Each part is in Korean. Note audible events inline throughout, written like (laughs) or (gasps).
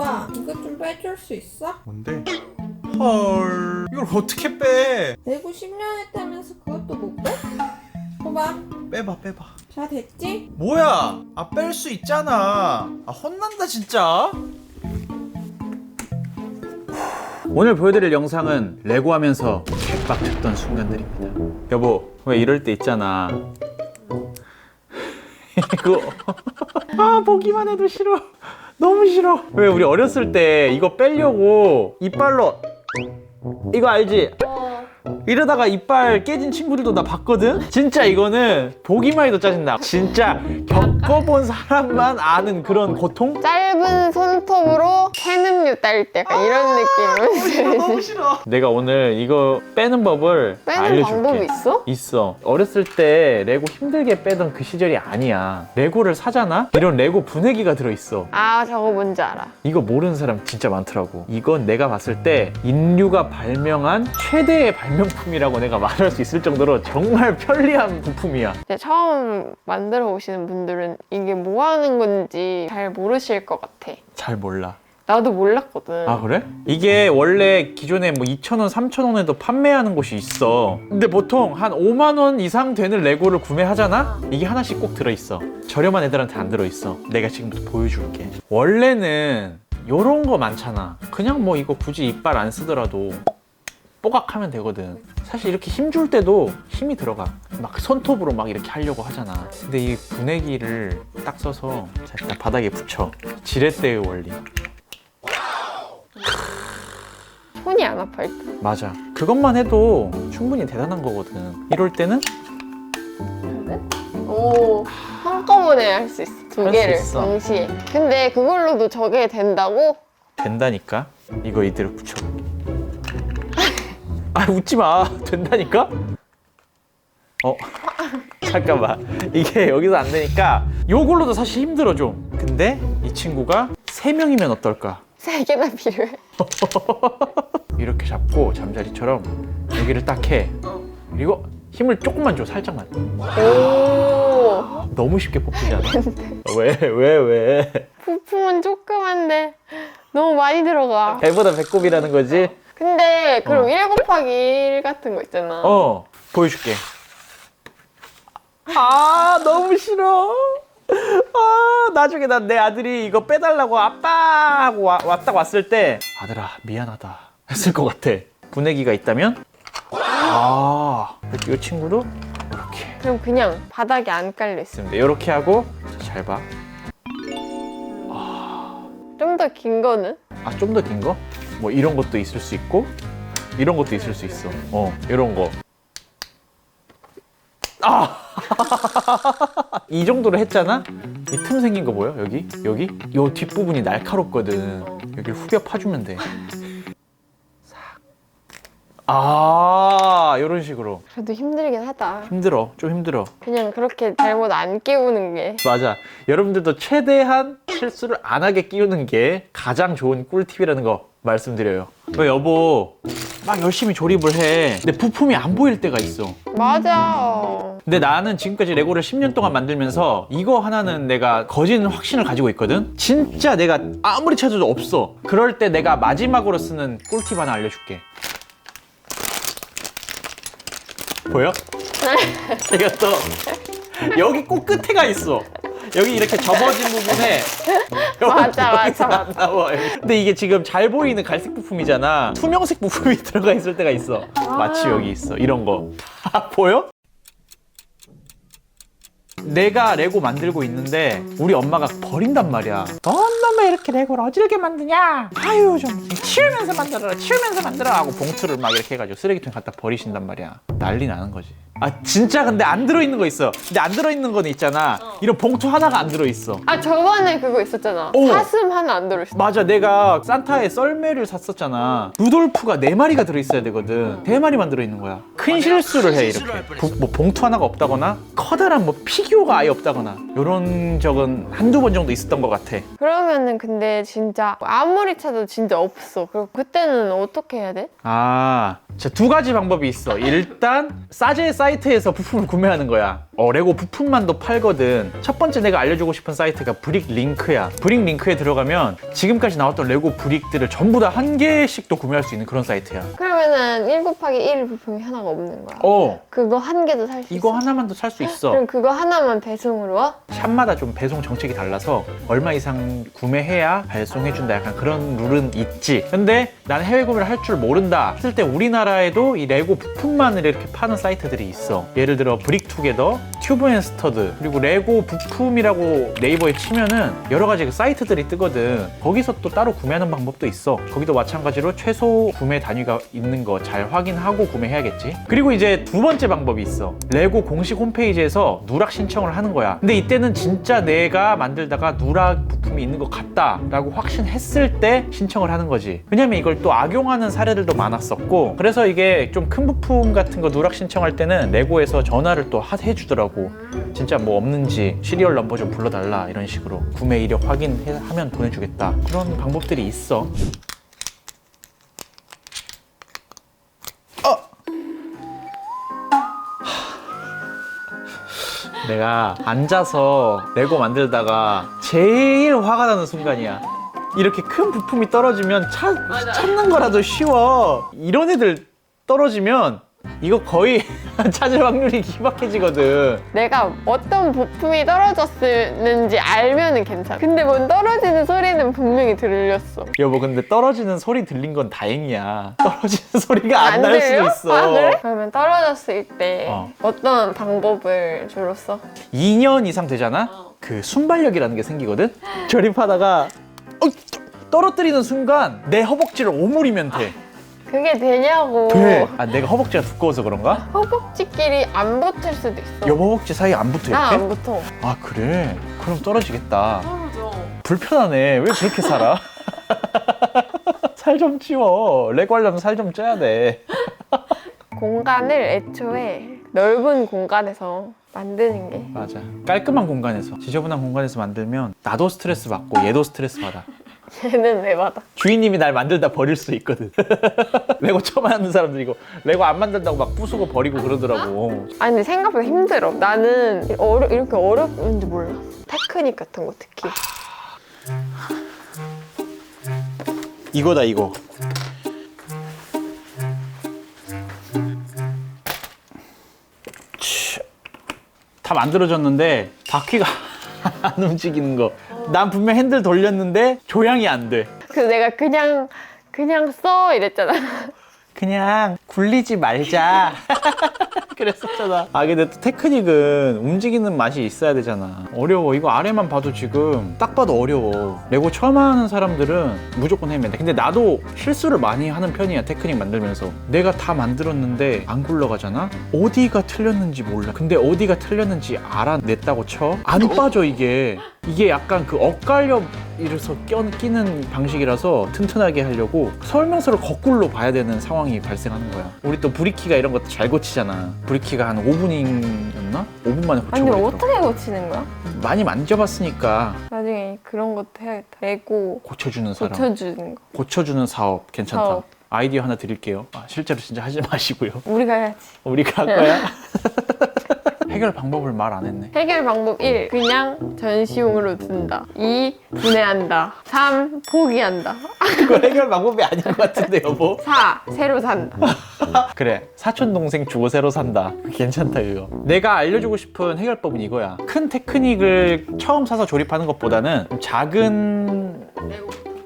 오빠 이거 좀 빼줄 수 있어? 뭔데? 헐 이걸 어떻게 빼? 내고 10년 했다면서 그것도 못 빼? 봐봐 빼봐 빼봐 다 됐지? 뭐야 아 뺄 수 있잖아 아 혼난다 진짜 오늘 보여드릴 영상은 레고 하면서 개빡쳤던 순간들입니다 여보 왜 이럴 때 있잖아 (laughs) 이거 아 보기만 해도 싫어 너무 싫어 왜 우리 어렸을 때 이거 빼려고 이빨로 이거 알지? 이러다가 이빨 깨진 친구들도 나 봤거든? 진짜 이거는 보기만 해도 짜증나. 진짜 겪어본 사람만 아는 그런 고통? 짧은 손톱으로 캔음료 딸 때 약간 이런 느낌으로 싫어. 내가 오늘 이거 빼는 법을 빼는 알려줄게. 방법이 있어? 있어. 어렸을 때 레고 힘들게 빼던 그 시절이 아니야. 레고를 사잖아? 이런 레고 분해기가 들어있어. 아 저거 뭔지 알아 이거 모르는 사람 진짜 많더라고. 이건 내가 봤을 때 인류가 발명한 최대의 발명품이라고 내가 말할 수 있을 정도로 정말 편리한 부품이야. 이제 처음 만들어 오시는 분들은 이게 뭐 하는 건지 잘 모르실 것 같아 잘 몰라. 나도 몰랐거든 아 그래? 이게 원래 기존에 뭐 2,000원, 3,000원에도 판매하는 곳이 있어. 근데 보통 한 5만 원 이상 되는 레고를 구매하잖아? 이게 하나씩 꼭 들어있어. 저렴한 애들한테 안 들어있어. 내가 지금부터 보여줄게. 원래는 요런 거 많잖아. 그냥 뭐 이거 굳이 이빨 안 쓰더라도 뽀각하면 되거든. 사실 이렇게 힘 줄 때도 힘이 들어가. 막 손톱으로 막 이렇게 하려고 하잖아. 근데 이 분해기를 딱 써서 자, 일단 바닥에 붙여. 지렛대의 원리. 손이 안 아파 일단 맞아. 그것만 해도 충분히 대단한 거거든. 이럴 때는 오 한꺼번에 할 수 있어 두 할수 개를 있어. 동시에 근데 그걸로도 저게 된다고? 된다니까. 이거 이대로 붙여볼게. 아 웃지 마. 된다니까. 어 잠깐만. 이게 여기서 안 되니까 요걸로도 사실 힘들어 좀. 근데 이 친구가 세 명이면 어떨까? 세 개나 필요해 (laughs) 이렇게 잡고 잠자리처럼 여기를 딱 해. 그리고 힘을 조금만 줘. 살짝만. 오 너무 쉽게 뽑히지 않아? 왜? 왜? 왜? 부품은 조그만데 너무 많이 들어가 배보다 배꼽이라는 거지? 근데 그럼 어. 1 곱하기 1 같은 거 있잖아 어, 보여줄게. 아, 너무 싫어. 아, 나중에 난 내 아들이 이거 빼달라고 아빠 하고 와, 왔다 왔을 때 아들아, 미안하다 했을 것 같아. 분해기가 있다면? 아, 이렇게 이 친구도 이렇게 그럼 그냥 바닥에 안 깔려 있어 있습니다. 이렇게 하고 자, 잘 봐. 좀 더 긴 거는? 아, 좀 더 긴 거? 뭐 이런 것도 있을 수 있고 이런 것도 있을 수 있어. 어, 이런 거. 아! (laughs) 이 정도로 했잖아? 이 틈 생긴 거 보여? 여기? 여기? 요 뒷부분이 날카롭거든. 여기를 후벼 파주면 돼. 싹. 아, 이런 식으로. 그래도 힘들긴 하다 힘들어. 좀 힘들어. 그냥 그렇게 잘못 안 끼우는 게 맞아. 여러분들도 최대한 실수를 안 하게 끼우는 게 가장 좋은 꿀팁이라는 거 말씀드려요. 왜 여보 막 열심히 조립을 해. 근데 부품이 안 보일 때가 있어. 맞아 근데 나는 지금까지 레고를 10년 동안 만들면서 이거 하나는 내가 거진 확신을 가지고 있거든. 진짜 내가 아무리 찾아도 없어. 그럴 때 내가 마지막으로 쓰는 꿀팁 하나 알려줄게. 보여? (laughs) 이것도 여기 꼭 끝에가 있어. 여기 이렇게 접어진 부분에 (laughs) 맞아, 맞아. 안 나와. 근데 이게 지금 잘 보이는 갈색 부품이잖아. 투명색 부품이 (laughs) 들어가 있을 때가 있어. 마치 여기 있어. 이런 거. 아, 보여? 내가 레고 만들고 있는데 우리 엄마가 버린단 말이야. 엄마만 이렇게 레고를 어질게 만드냐? 아유 좀 치우면서 만들어라, 치우면서 만들어 하고 봉투를 막 이렇게 해가지고 쓰레기통에 갖다 버리신단 말이야. 난리 나는 거지. 아 진짜 근데 안 들어있는 거 있어. 근데 안 들어있는 거는 있잖아. 이런 봉투 하나가 안 들어있어. 아 저번에 그거 있었잖아. 오. 사슴 하나 안 들어있어. 맞아. 내가 산타의 썰매를 샀었잖아. 루돌프가 네 마리가 들어있어야 되거든. 세마리만 들어있는 거야. 큰 실수를 해 이렇게. 부- 뭐 봉투 하나가 없다거나 커다란 뭐 피규어가 아예 없다거나 이런 적은 한두 번 정도 있었던 것 같아. 그러면은 근데 진짜 아무리 찾아도 진짜 없어. 그럼 그때는 어떻게 해야 돼? 아, 자, 두 가지 방법이 있어. 일단, 싸제 사이트에서 부품을 구매하는 거야. 어, 레고 부품만도 팔거든. 첫 번째 내가 알려주고 싶은 사이트가 브릭 링크야. 브릭 링크에 들어가면 지금까지 나왔던 레고 브릭들을 전부 다 한 개씩도 구매할 수 있는 그런 사이트야. 그러면은 1 곱하기 1 부품이 하나가 없는 거야. 어, 그거 한 개도 살 수 있어. 이거 하나만도 살수 있어. 그럼 그거 하나만 배송으로 와? 샵마다 좀 배송 정책이 달라서 얼마 이상 구매해야 발송해준다 약간 그런 룰은 있지 근데 난 해외 구매를 할 줄 모른다 했을 때 우리나라에도 이 레고 부품만을 이렇게 파는 사이트들이 있어 예를 들어 브릭투게더, 튜브 앤 스터드 그리고 레고 부품이라고 네이버에 치면은 여러 가지 그 사이트들이 뜨거든. 거기서 또 따로 구매하는 방법도 있어. 거기도 마찬가지로 최소 구매 단위가 있는 거 잘 확인하고 구매해야겠지. 그리고 이제 두 번째 방법이 있어. 레고 공식 홈페이지에서 누락 신청을 하는 거야. 근데 이때는 진짜 내가 만들다가 누락 부품이 있는 것 같다 라고 확신했을 때 신청을 하는 거지. 왜냐면 이걸 또 악용하는 사례들도 많았었고. 그래서 이게 좀 큰 부품 같은 거 누락 신청할 때는 레고에서 전화를 또 하- 해주더라고 진짜 뭐 없는지 시리얼 넘버 좀 불러달라 이런 식으로 구매 이력 확인하면 보내주겠다. 그런 방법들이 있어. 내가 앉아서 레고 만들다가 제일 화가 나는 순간이야. 이렇게 큰 부품이 떨어지면 찾, 찾는 거라도 쉬워. 이런 애들 떨어지면 이거 거의 (laughs) 찾을 확률이 희박해지거든. 내가 어떤 부품이 떨어졌는지 알면은 괜찮아. 근데 뭔 떨어지는 소리는 분명히 들렸어. 여보, 근데 떨어지는 소리 들린 건 다행이야. 떨어지는 (laughs) 소리가 안안날 수도 들려? 있어. 아, 그래? 그러면 떨어졌을 때 어. 어. 떤 방법을 주로 써? 2년 이상 되잖아? 그 순발력이라는 게 생기거든? (gasps) 조립하다가 어, 떨어뜨리는 순간 내 허벅지를 오므리면 돼. 그게 되냐고. 돼. 아, 내가 허벅지가 두꺼워서 그런가? 허벅지끼리 안 붙을 수도 있어. 여보 허벅지 사이 안 붙어 나 이렇게? 안 붙어. 아 그래? 그럼 떨어지겠다. 떨어져. 불편하네. 왜 그렇게 살아? (laughs) 살 좀 찌워. 레고 하려면 살 좀 쪄야 돼. (laughs) 공간을 애초에 넓은 공간에서 만드는 게 맞아. 깔끔한 공간에서, 지저분한 공간에서 만들면 나도 스트레스 받고 얘도 스트레스 받아. 얘는 왜 받아? 주인님이 날 만들다 버릴 수 있거든. (laughs) 레고 처음 하는 사람들 이거 레고 안 만든다고 막 부수고 버리고 그러더라고. 아니 근데 생각보다 힘들어. 나는 어려, 이렇게 어렵는지 몰라. 테크닉 같은 거 특히. 이거다 이거. 치. 다 만들어졌는데 바퀴가 안 움직이는 거. 난 분명 핸들 돌렸는데 조향이 안 돼. 그래서 내가 그냥 그냥 써 이랬잖아. 그냥 굴리지 말자. (laughs) 그랬었잖아. (laughs) 아 근데 또 테크닉은 움직이는 맛이 있어야 되잖아. 어려워. 이거 아래만 봐도 지금 딱 봐도 어려워. 레고 처음 하는 사람들은 무조건 헤맨다. 근데 나도 실수를 많이 하는 편이야. 테크닉 만들면서. 내가 다 만들었는데 안 굴러가잖아. 어디가 틀렸는지 몰라. 근데 어디가 틀렸는지 알아냈다고 쳐. 안 빠져 이게. 이게 약간 그 엇갈려 이래서 껴, 끼는 방식이라서 튼튼하게 하려고 설명서를 거꾸로 봐야 되는 상황이 발생하는 거야. 우리 또 브리키가 이런 것도 잘 고치잖아. 브리키가 한 5분이었나? 5분 만에 아니 고쳐버리더라고. 어떻게 고치는 거야? 많이 만져봤으니까 나중에 그런 것도 해야겠다. 레고 고쳐주는 사람. 고쳐주는 거. 고쳐 주는 사업 괜찮다. 사업. 아이디어 하나 드릴게요. 아, 실제로 진짜 하지 마시고요. 우리가 해야지. 우리가 할 거야. (laughs) 해결 방법을 말 안 했네. 해결 방법 1. 그냥 전시용으로 둔다. 2. 분해한다. 3. 포기한다. (laughs) 그거 해결 방법이 아닌 것 같은데 여보. 4. 새로 산다. (laughs) 그래 사촌 동생 주고 새로 산다 괜찮다 그거 내가 알려주고 싶은 해결법은 이거야 큰 테크닉을 처음 사서 조립하는 것보다는 좀 작은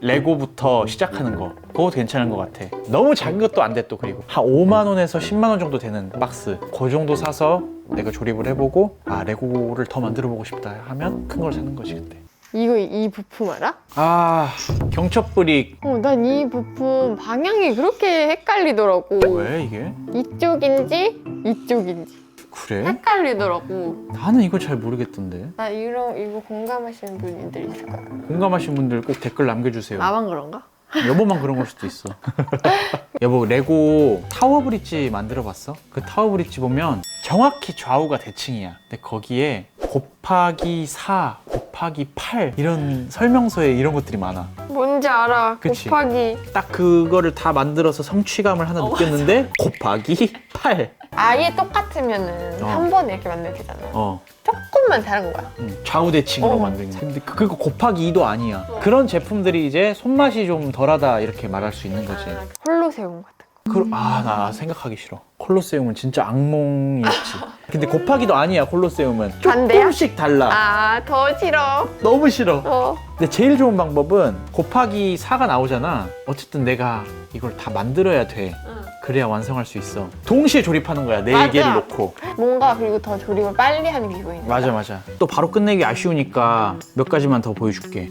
레고부터 시작하는 거 그거 괜찮은 것 같아 너무 작은 것도 안 돼 또 그리고 한 5만 원에서 10만 원 정도 되는 박스 그 정도 사서 내가 조립을 해보고 아 레고를 더 만들어 보고 싶다 하면 큰 걸 사는 거지 그때 이거 이 부품 알아? 아 경첩브릭 어, 난 이 부품 방향이 그렇게 헷갈리더라고. 왜 이게 이쪽인지 이쪽인지 그래? 헷갈리더라고. 나는 이거 잘 모르겠던데 나 이런 이거 공감하시는 분들 있을 거야. 공감하신 분들 꼭 댓글 남겨주세요 나만 그런가? 여보만 그런 걸 수도 있어. (laughs) 여보 레고 타워 브릿지 만들어 봤어? 그 타워 브릿지 보면 정확히 좌우가 대칭이야. 근데 거기에 곱하기 4, 곱하기 8 이런 설명서에 이런 것들이 많아. 뭔지 알아. 그치. 곱하기. 딱 그거를 다 만들어서 성취감을 하나 느꼈는데 곱하기 8. 아예 똑같으면은 어. 한 번에 이렇게 만들면 되잖아. 어. 조금만 다른 거야. 음, 좌우 대칭으로 어. 만든 거. 근데 그- 그거 곱하기 2도 아니야. 그런 제품들이 이제 손맛이 좀 덜하다 이렇게 말할 수 있는 거지. 홀로 세움 같은 거. 그, 아, 나 생각하기 싫어. 콜로세움은 진짜 악몽이었지. 근데 곱하기도 아니야, 콜로세움은. 반대야? 조금씩 달라. 아, 더 싫어. 너무 싫어. 어. 근데 제일 좋은 방법은 곱하기 4가 나오잖아. 어쨌든 내가 이걸 다 만들어야 돼. 그래야 완성할 수 있어. 동시에 조립하는 거야, 네 맞아. 개를 놓고. 뭔가 그리고 더 조립을 빨리 하는 기분이 나. 맞아, 맞아. 또 바로 끝내기 아쉬우니까 몇 가지만 더 보여줄게.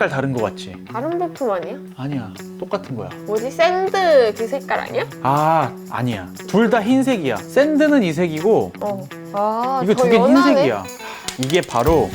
색깔 다른 거 같지? 다른 부품 아니야? 아니야. 똑같은 거야. 뭐지? 샌드 그 색깔 아니야? 아, 아니야. 둘 다 흰색이야. 샌드는 이 색이고, 어. 아, 이거 더두개 연하네? 흰색이야. 이게 바로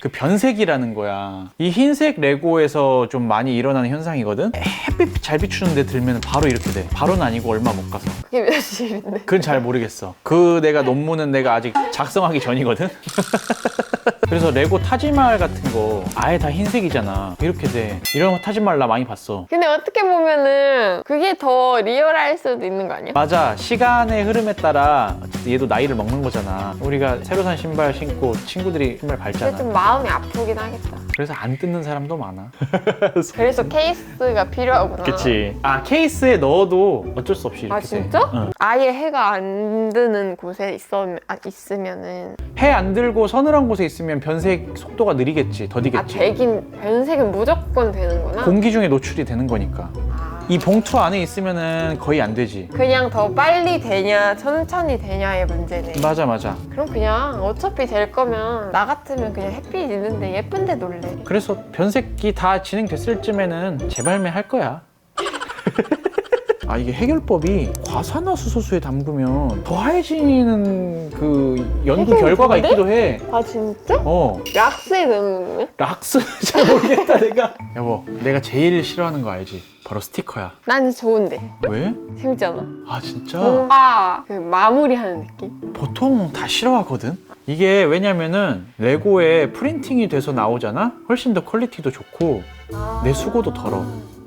그 변색이라는 거야. 이 흰색 레고에서 좀 많이 일어나는 현상이거든. 햇빛 잘 비추는데 들면 바로 이렇게 돼. 바로는 아니고 얼마 못 가서. 그게 며칠인데? 그건 잘 모르겠어. 그 내가 논문은 내가 아직 작성하기 전이거든. (laughs) 그래서 레고 타지말 같은 거 아예 다 흰색이잖아. 이렇게 돼. 이런 거 타지말 나 많이 봤어. 근데 어떻게 보면은 그게 더 리얼할 수도 있는 거 아니야? 맞아. 시간의 흐름에 따라 얘도 나이를 먹는 거잖아. 우리가 새로 산 신발 신고 친구들이 신발 근데 밟잖아. 좀 마음이 아프긴 하겠다. 그래서 안 뜯는 사람도 많아. (laughs) 그래서 케이스가 필요하구나. 그치. 아, 케이스에 넣어도 어쩔 수 없이 이렇게 아 돼. 진짜? 응. 아예 해가 안 드는 곳에 있어, 아, 있으면은 해안 들고 서늘한 곳에 있으면 변색 속도가 느리겠지. 아 더디겠지. 되긴 변색은 무조건 되는구나. 공기 중에 노출이 되는 거니까. 아, 이 봉투 안에 있으면은 거의 안 되지. 그냥 더 빨리 되냐 천천히 되냐의 문제네. 맞아, 맞아. 그럼 그냥 어차피 될 거면 나 같으면 그냥 햇빛 있는데 예쁜데 놀래. 그래서 변색이 다 진행됐을 쯤에는 재발매 할 거야. (laughs) 아 이게 해결법이 과산화수소수에 담그면 더 하얘지는 그 연구 결과가 좋은데? 있기도 해. 아 진짜? 어 락스에 넣는 거야? 락스 (laughs) 잘 모르겠다 내가. 여보 내가 제일 싫어하는 거 알지? 바로 스티커야. 난 좋은데 왜? 재밌잖아. 아 진짜? 뭔가 그 마무리하는 느낌. 보통 다 싫어하거든. 이게 왜냐면은 레고에 프린팅이 돼서 나오잖아. 훨씬 더 퀄리티도 좋고 내 수고도 덜어.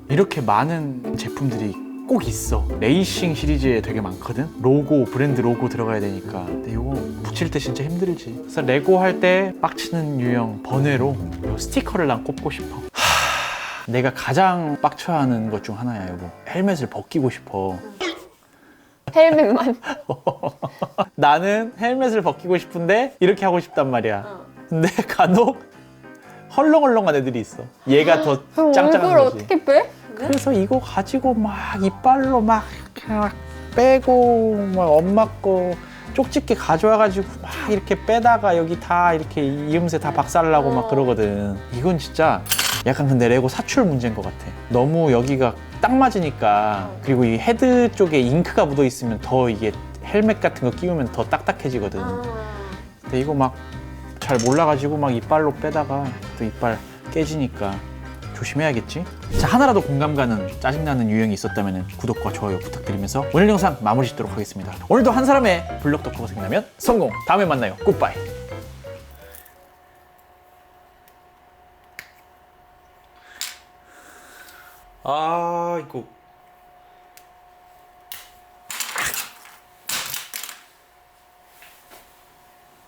이렇게 많은 제품들이 꼭 있어. 레이싱 시리즈에 되게 많거든. 로고, 브랜드 로고 들어가야 되니까. 근데 이거 붙일 때 진짜 힘들지. 그래서 레고 할 때 빡치는 유형 번외로 요 스티커를 난 꼽고 싶어. 하, 내가 가장 빡쳐하는 것 중 하나야, 여보. 헬멧을 벗기고 싶어. 헬멧만. (laughs) 나는 헬멧을 벗기고 싶은데 이렇게 하고 싶단 말이야. 근데 간혹 헐렁헐렁한 애들이 있어. 얘가 더 그럼 짱짱한 얼굴 거지. 어떻게 빼? 그래서 이거 가지고 막 이빨로 막, 막 빼고 막 엄마 거 쪽집게 가져와가지고 막 이렇게 빼다가 여기 다 이렇게 이음새 다 박살나고 막 어. 그러거든. 이건 진짜 약간 근데 레고 사출 문제인 것 같아. 너무 여기가 딱 맞으니까 어. 그리고 이 헤드 쪽에 잉크가 묻어 있으면 더 이게 헬멧 같은 거 끼우면 더 딱딱해지거든. 근데 이거 막 잘 몰라가지고 막 이빨로 빼다가 또 이빨 깨지니까 조심해야겠지? 자, 하나라도 공감 가는 짜증나는 유형이 있었다면 구독과 좋아요 부탁드리면서 오늘 영상 마무리 짓도록 하겠습니다. 오늘도 한 사람의 블럭 덕후가 생긴다면 성공! 다음에 만나요. 굿바이! 아,